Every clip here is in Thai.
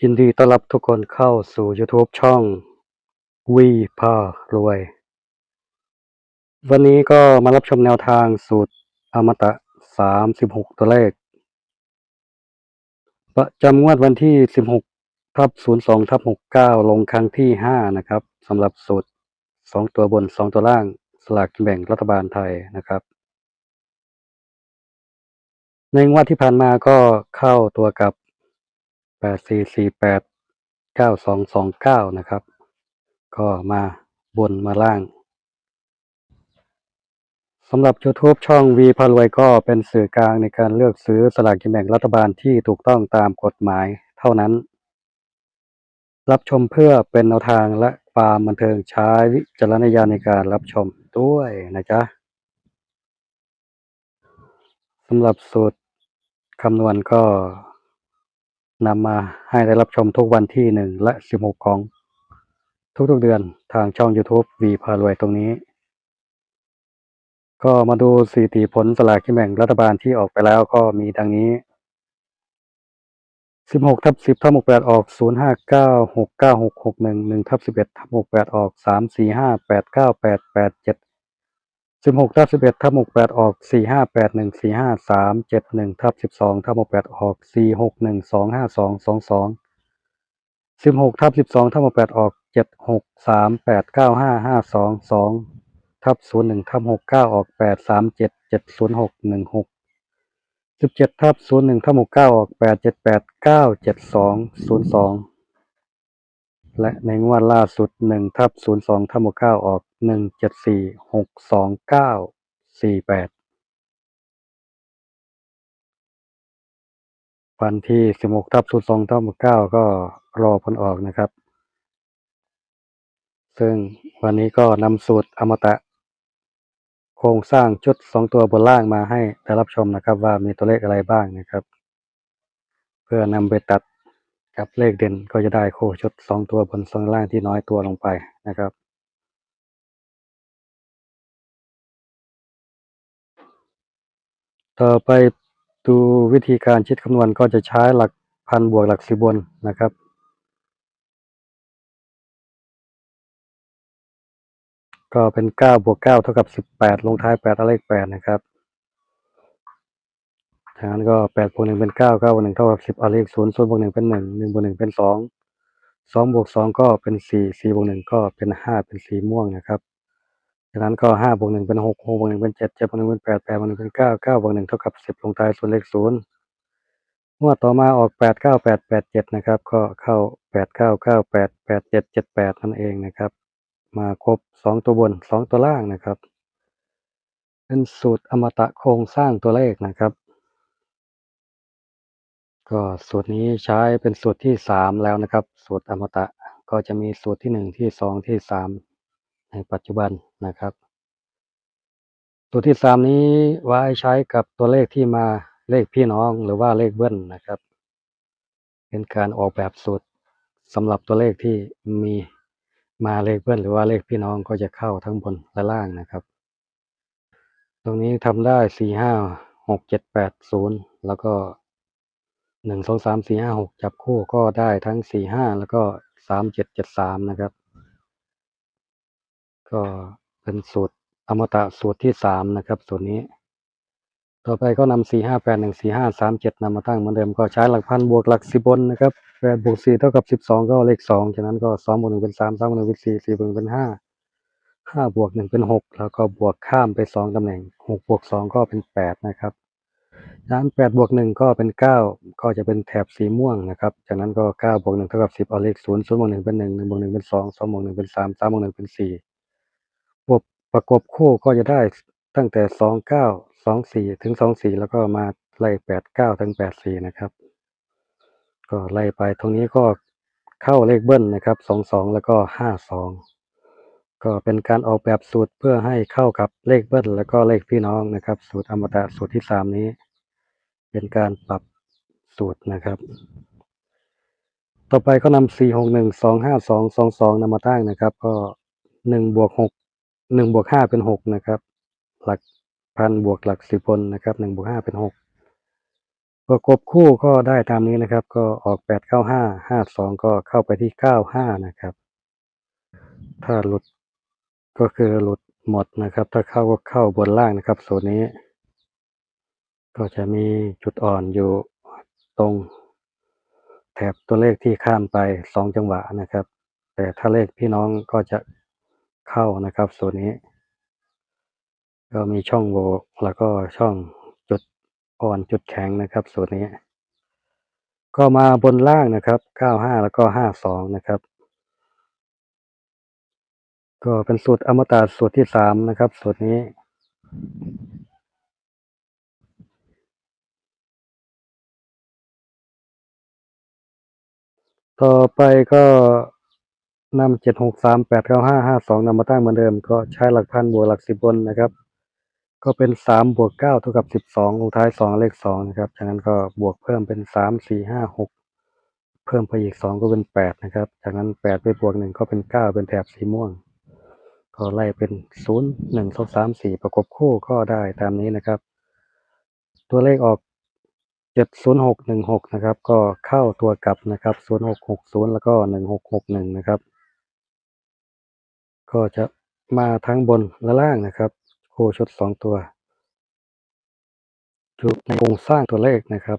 ยินดีต้อนรับทุกคนเข้าสู่ YouTube ช่องวีพารวย วันนี้ก็มารับชมแนวทางสูตรอมตะ 36 ตัวเลข ประจำงวดวันที่ 16ทับ02ทับ69 ลงครั้งที่ 5 นะครับสำหรับสูตร 2 ตัวบน 2 ตัวล่าง สลากกินแบ่งรัฐบาลไทยนะครับ ในงวดที่ผ่านมาก็เข้าตัวกับ 8448 9229นะครับ ก็มาบนมาล่างสำหรับ YouTube ช่องวีพารวยก็เป็นสื่อกลางในการเลือกซื้อสลากกินแบ่งรัฐบาลที่ถูกต้องตามกฎหมายเท่านั้น รับชมเพื่อเป็นแนวทางและความบันเทิงใช้วิจารณญาณในการรับชมด้วยนะจ๊ะสำหรับสูตรคำนวณก็ นำมาให้ได้รับชมทุกวันที่หนึ่งและสิบหกของทุกๆเดือนทางช่อง YouTube วีพารวยตรงนี้ ก็มาดูสถิติผลสลากกินแบ่งรัฐบาลที่ออกไปแล้วก็มีดังนี้สิบหกทับสิบทับหกแปดออกศูนย์ห้าเก้าหกเก้าหกหกหนึ่งหนึ่งทับสิบเอ็ดทับหกแปดออกสาม สิบหกทับสิบเอ็ดทับหกแปดออกสี่ห้าแปดหนึ่งสี่ห้าสามเจ็ดหนึ่งทับสิบสองทับหกแปดออกสี่หกหนึ่งสองห้าสองสองสองสิบหกทับสิบสองทับหกแปดออกเจ็ดหกสามแปดเก้าห้าห้าสองสองทับศูนย์หนึ่งทับหกเก้าออกแปดสามเจ็ดเจ็ดศูนย์หกหนึ่งหกสิบเจ็ดทับศูนย์หนึ่งทับหกเก้าออกแปดเจ็ดแปดเก้าเจ็ดสองศูนย์สองและในงวดล่าสุดหนึ่งทับศูนย์สองทับหกเก้าออก หนึ่งเจ็ดสี่หกสองเก้าสี่แปดวันที่สิบหกทับศูนย์สองทับเก้าก็รอผลออกนะครับ ซึ่งวันนี้ก็นำสูตรอมตะ โครงสร้างชุดสองตัวบนล่างมาให้ได้รับชมนะครับ ว่ามีตัวเลขอะไรบ้างนะครับ เพื่อนำไปตัดกับเลขเด่นก็จะได้โคชุดสองตัวบนสองล่างที่น้อยตัวลงไปนะครับ ต่อไปดูวิธีการคิดคำนวณก็จะใช้หลักพันบวกหลักสิบบนนะครับก็เป็นเก้าบวกเก้าเท่ากับสิบแปดลงท้ายแปดเอาเลขแปดนะครับจากนั้นก็แปดบวกหนึ่งเป็นเก้าเก้าบวกหนึ่งเท่ากับสิบเลขศูนย์ศูนย์บวกหนึ่งเป็นหนึ่งหนึ่งบวกหนึ่งเป็นสองสองบวกสองก็เป็นสี่สี่บวกหนึ่งก็เป็นห้าเป็นสีม่วงนะครับ จากนั้นก็ห้าบวกหนึ่งเป็นหกหกบวกหนึ่งเป็นเจ็ดเจ็ดบวกหนึ่งเป็นแปดแปดบวกหนึ่งเป็นเก้าเก้าบวกหนึ่งเท่ากับสิบลงท้ายส่วนเลขศูนย์งวดต่อมาออกแปดเก้าแปดแปดเจ็ดนะครับ ก็เข้าแปดเก้าเก้าแปดแปดเจ็ดเจ็ดแปดนั่นเองนะครับ มาครบสองตัวบนสองตัวล่างนะครับ เป็นสูตรอมตะโครงสร้างตัวเลขนะครับ ก็สูตรนี้ใช้เป็นสูตรที่สามแล้วนะครับ สูตรอมตะก็จะมีสูตรที่หนึ่งที่สองที่สาม ในปัจจุบันนะครับสูตรที่สามนี้ไว้ใช้กับตัวเลขที่มาเลขพี่น้องหรือว่าเลขเบิ้ลนะครับ เป็นการออกแบบสูตรสำหรับตัวเลขที่มีมาเลขเบิ้ลหรือว่าเลขพี่น้องก็จะเข้าทั้งบนและล่างนะครับ ตรงนี้ทำได้สี่ห้าหกเจ็ดแปดศูนย์แล้วก็หนึ่งสองสามสี่ห้าหกจับคู่ก็ได้ทั้งสี่ห้าแล้วก็สามเจ็ดเจ็ดสามนะครับ ก็เป็นสูตรอมตะสูตรที่สามนะครับ สูตรนี้ ต่อไปก็นำสี่ห้าแปดหนึ่งสี่ห้าสามเจ็ดนำมาตั้งเหมือนเดิมก็ใช้หลักพันบวกหลักสิบบนนะครับแปดบวกสี่เท่ากับสิบสองก็เลขสองฉะนั้นก็สองบวกหนึ่งเป็นสามสามบวกหนึ่งเป็นสี่สี่บวกหนึ่งเป็นห้าห้าบวกหนึ่งเป็นหกแล้วก็บวกข้ามไปสองตำแหน่งหกบวกสองก็เป็นแปดนะครับจากนั้นแปดบวกหนึ่งก็เป็นเก้าก็จะเป็นแถบสีม่วงนะครับจากนั้นก็เก้าบวกหนึ่งเท่ากับสิบเอาเลขศูนย์ศูนย์บวกหนึ่งเป็นหนึ่งหนึ่งบวกหนึ่งเป็นสองสองบวกหนึ่งเป็นสามสามบวกหนึ่งเป็นสี่ ประกบคู่ก็จะได้ตั้งแต่สองเก้าสองสี่ถึงสองสี่แล้วก็มาไล่แปดเก้าถึงแปดสี่นะครับ ก็ไล่ไปตรงนี้ก็เข้าเลขเบิ้ลนะครับสองสองแล้วก็ห้าสองก็เป็นการออกแบบสูตรเพื่อให้เข้ากับเลขเบิ้ลแล้วก็เลขพี่น้องนะครับ สูตรอมตะสูตรที่สามนี้ เป็นการปรับสูตรนะครับ ต่อไปก็นำสี่หกหนึ่งสองห้าสองสองสองนำมาตั้งนะครับ ก็หนึ่งบวกหก หนึ่งบวกห้าเป็นหกนะครับ หลักพันบวกหลักสิบบนนะครับหนึ่งบวกห้าเป็นหกประกบคู่ก็ได้ตามนี้นะครับ ก็ออกแปดเก้าห้าห้าสองก็เข้าไปที่เก้าห้านะครับ ถ้าหลุดก็คือหลุดหมดนะครับ ถ้าเข้าก็เข้าบนล่างนะครับส่วนนี้ ก็จะมีจุดอ่อนอยู่ตรงแถบตัวเลขที่ข้ามไปสองจังหวะนะครับ แต่ถ้าเลขพี่น้องก็จะ เข้านะครับ ส่วนนี้ ก็มีช่องโหว่แล้วก็ช่องจุดอ่อนจุดแข็งนะครับ ส่วนนี้ ก็มาบนล่างนะครับเก้าห้าแล้วก็ห้าสองนะครับ ก็เป็นสูตรอมตะสูตรที่สามนะครับ สูตรนี้ต่อไปก็ นำเจ็ดหกสามแปดเก้าห้าห้าสองนำมาตั้งเหมือนเดิม ก็ใช้หลักพันบวกหลักสิบบนนะครับ ก็เป็นสามบวกเก้าเท่ากับสิบสองลงท้ายสองเลขสองนะครับจากนั้นก็บวกเพิ่มเป็นสามสี่ห้าหกเพิ่มไปอีกสองก็เป็นแปดนะครับ จากนั้นแปดไปบวกหนึ่งก็เป็นเก้าเป็นแถบสีม่วง ก็ไล่เป็นศูนย์หนึ่งสองสามสี่ประกบคู่ก็ได้ตามนี้นะครับ ตัวเลขออกเจ็ดศูนย์หกหนึ่งหกนะครับ ก็เข้าตัวกลับนะครับศูนย์หกหกศูนย์แล้วก็หนึ่งหกหกหนึ่งนะครับ ก็จะมาทั้งบนและล่างนะครับ โคชุดสองตัวอยู่ในโครงสร้างตัวเลขนะครับ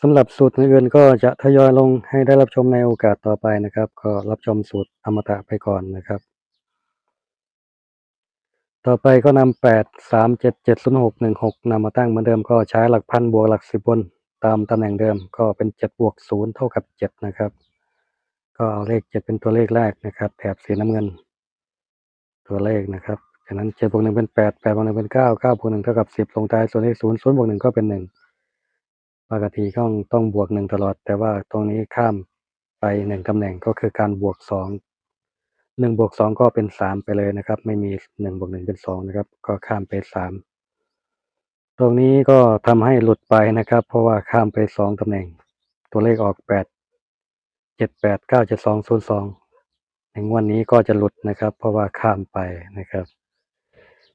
สำหรับสูตรอื่นก็จะทยอยลงให้ได้รับชมในโอกาสต่อไปนะครับ ก็รับชมสูตรอมตะไปก่อนนะครับ ต่อไปก็นำแปดสามเจ็ดเจ็ดศูนย์หกหนึ่งหกนำมาตั้งเหมือนเดิมก็ใช้หลักพันบวกหลักสิบบน ตามตำแหน่งเดิมก็เป็นเจ็ดบวกศูนย์เท่ากับเจ็ดนะครับ ก็เอาเลขเจ็ดเป็นตัวเลขแรกนะครับ แถบสีน้ำเงิน ตัวเลขนะครับจากนั้นเจ็ดบวกหนึ่งเป็นแปดแปดบวกหนึ่งเป็นเก้าเก้าบวกหนึ่งเท่ากับสิบลงท้ายส่วนเลขศูนย์ศูนย์บวกหนึ่งก็เป็นหนึ่งปกติต้องต้องบวกหนึ่งตลอด แต่ว่าตรงนี้ข้ามไปหนึ่งตำแหน่งก็คือการบวกสองหนึ่งบวกสองก็เป็นสามไปเลยนะครับ ไม่มีหนึ่งบวกหนึ่งเป็นสองนะครับ ก็ข้ามไปสาม ตรงนี้ก็ทำให้หลุดไปนะครับ เพราะว่าข้ามไปสองตำแหน่ง ตัวเลขออกแปดเจ็ดแปดเก้าเจ็ดสองศูนย์สองในงวดนี้ก็จะหลุดนะครับ เพราะว่าข้ามไปนะครับ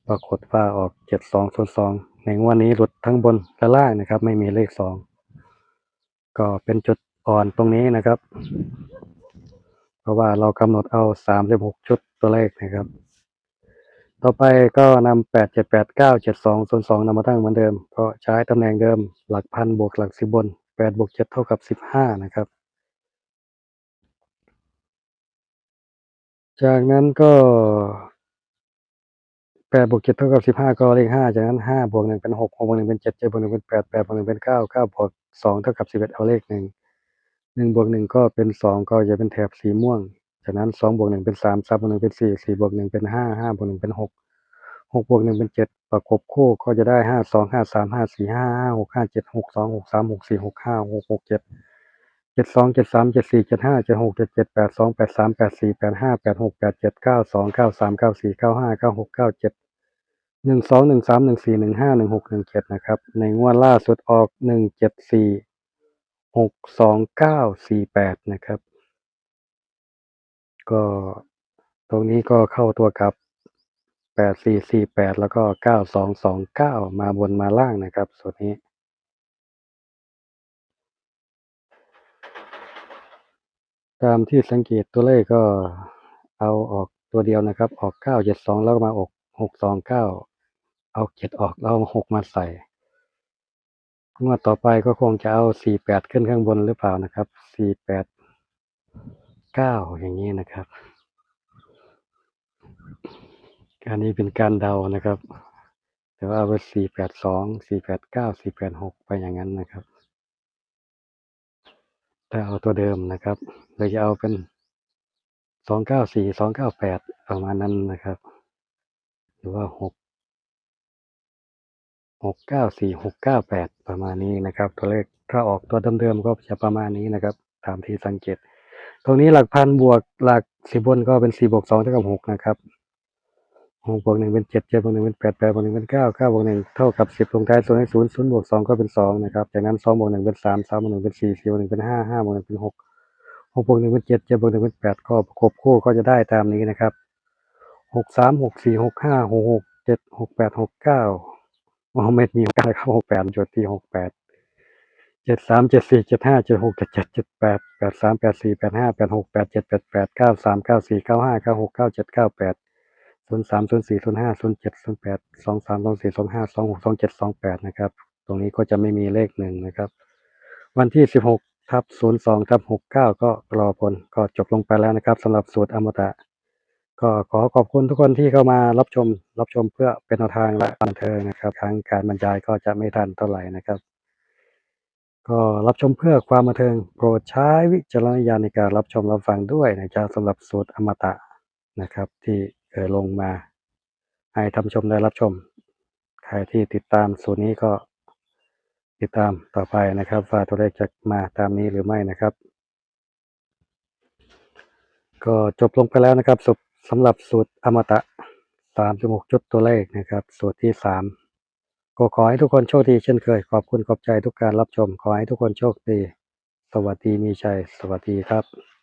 ปรากฏว่าออกเจ็ดสองศูนย์สองในงวดนี้หลุดทั้งบนและล่างนะครับ ไม่มีเลขสองก็เป็นจุดอ่อนตรงนี้นะครับ เพราะว่าเรากำหนดเอาสามสิบหกชุดตัวเลขนะครับ ต่อไปก็นำแปดเจ็ดแปดเก้าเจ็ดสองศูนสองนำมาตั้งเหมือนเดิมก็ใช้ตำแหน่งเดิมหลักพันบวกหลักสิบบนแปดบวกเจ็ดเท่ากับสิบห้านะครับ จากนั้นก็แปดบวกเจ็ดเท่ากับสิบห้าก็เลขห้าจากนั้นห้าบวกหนึ่งเป็นหกหกบวกหนึ่งเป็นเจ็ดเจ็ดบวกหนึ่งเป็นแปดแปดบวกหนึ่งเป็นเก้าเก้าบวกสองเท่ากับสิบเอ็ดเอาเลขหนึ่งหนึ่งบวกหนึ่งก็เป็นสองก็จะเป็นแถบสีม่วง จากนั้นสองบวกหนึ่งเป็นสามสามบวกหนึ่งเป็นสี่สี่บวกหนึ่งเป็นห้าห้าบวกหนึ่งเป็นหกหกบวกหนึ่งเป็นเจ็ดประกบคู่ก็จะได้ห้าสองห้าสามห้าสี่ห้าห้าหกห้าเจ็ดหกสองหกสามหกสี่หกห้าหกหกเจ็ดเจ็ดสองเจ็ดสามเจ็ดสี่เจ็ดห้าเจ็ดหกเจ็ดเจ็ดแปดสองแปดสามแปดสี่แปดห้าแปดหกแปดเจ็ดเก้าสองเก้าสามเก้าสี่เก้าห้าเก้าหกเก้าเจ็ดหนึ่งสองหนึ่งสามหนึ่งสี่หนึ่งห้าหนึ่งหกหนึ่งเจ็ดนะครับ ในงวดล่าสุดออกหนึ่งเจ็ดสี่หกสองเก้าสี่แปดนะครับ ก็ตรงนี้ก็เข้าตัวกับแปดสี่สี่แปดแล้วก็เก้าสองสองเก้ามาบนมาล่างนะครับส่วนนี้ ตามที่สังเกตตัวเลขก็เอาออกตัวเดียวนะครับ ออกเก้าเจ็ดสองแล้วก็มาออกหกสองเก้าเอาเจ็ดออกแล้วเอาหกมาใส่งวดต่อไปก็คงจะเอาสี่แปดขึ้นข้างบนหรือเปล่านะครับสี่แปด เก้าอย่างนี้นะครับการนี้เป็นการเดานะครับ แต่ว่าเอาไปสี่แปดสองสี่แปดเก้าสี่แปดหกไปอย่างนั้นนะครับ ถ้าเอาตัวเดิมนะครับเราจะเอาเป็นสองเก้าสี่สองเก้าแปดประมาณนั้นนะครับ หรือว่าหกหกเก้าสี่หกเก้าแปดประมาณนี้นะครับ ตัวเลขถ้าออกตัวเดิมๆก็จะประมาณนี้นะครับ ตามที่สังเกต ตรงนี้หลักพันบวกหลักสิบบนก็เป็นสี่บวกสองเท่ากับหกนะครับหกบวกหนึ่งเป็นเจ็ดเจ็ดบวกหนึ่งเป็นแปดแปดบวกหนึ่งเป็นเก้าเก้าบวกหนึ่งเท่ากับสิบลงท้ายส่วนให้ศูนย์ศูนย์บวกสองก็เป็นสองนะครับ จากนั้นสองบวกหนึ่งเป็นสามสามบวกหนึ่งเป็นสี่สี่บวกหนึ่งเป็นห้าห้าบวกหนึ่งเป็นหกหกบวกหนึ่งเป็นเจ็ดเจ็ดบวกหนึ่งเป็นแปดก็ประกบคู่ก็จะได้ตามนี้นะครับหกสามหกสี่หกห้าหกหกเจ็ดหกแปดหกเก้าโมฮัมเม็ดมีการเข้าหกแปดจุดที่หกแปด เจ็ดสามเจ็ดสี่เจ็ดห้าเจ็ดหกเจ็ดเจ็ดเจ็ดแปดแปดสามแปดสี่แปดห้าแปดหกแปดเจ็ดแปดแปดเก้าสามเก้าสี่เก้าห้าเก้าหกเก้าเจ็ดเก้าแปดศูนย์สามศูนย์สี่ศูนย์ห้าศูนย์เจ็ดศูนย์แปดสองสามสองสี่สองห้าสองหกสองเจ็ดสองแปดนะครับ ตรงนี้ก็จะไม่มีเลขหนึ่งนะครับ วันที่สิบหกทับศูนย์สองทับหกเก้าก็รอผลก็จบลงไปแล้วนะครับสำหรับสูตรอมตะ ก็ขอขอบคุณทุกคนที่เข้ามารับชมรับชมเพื่อเป็นแนวทางและบันเทิงนะครับทางการบรรยายก็จะไม่ทันเท่าไหร่นะครับ ก็รับชมเพื่อความบันเทิงโปรดใช้วิจารณญาณในการรับชมรับฟังด้วยนะครับสำหรับสูตรอมตะนะครับ ที่เคยลงมา ให้ท่านชมได้รับชม ใครที่ติดตามสูตรนี้ก็ติดตามต่อไปนะครับว่าตัวเลขจะมาตามนี้หรือไม่นะครับ ก็จบลงไปแล้วนะครับสสำหรับสูตรอมตะสามจุดหกจุดตัวเลขนะครับ สูตรที่สาม ก็ขอให้ทุกคนโชคดีเช่นเคย ขอบคุณขอบใจทุกการรับชม ขอให้ทุกคนโชคดี สวัสดีมีชัย สวัสดีครับ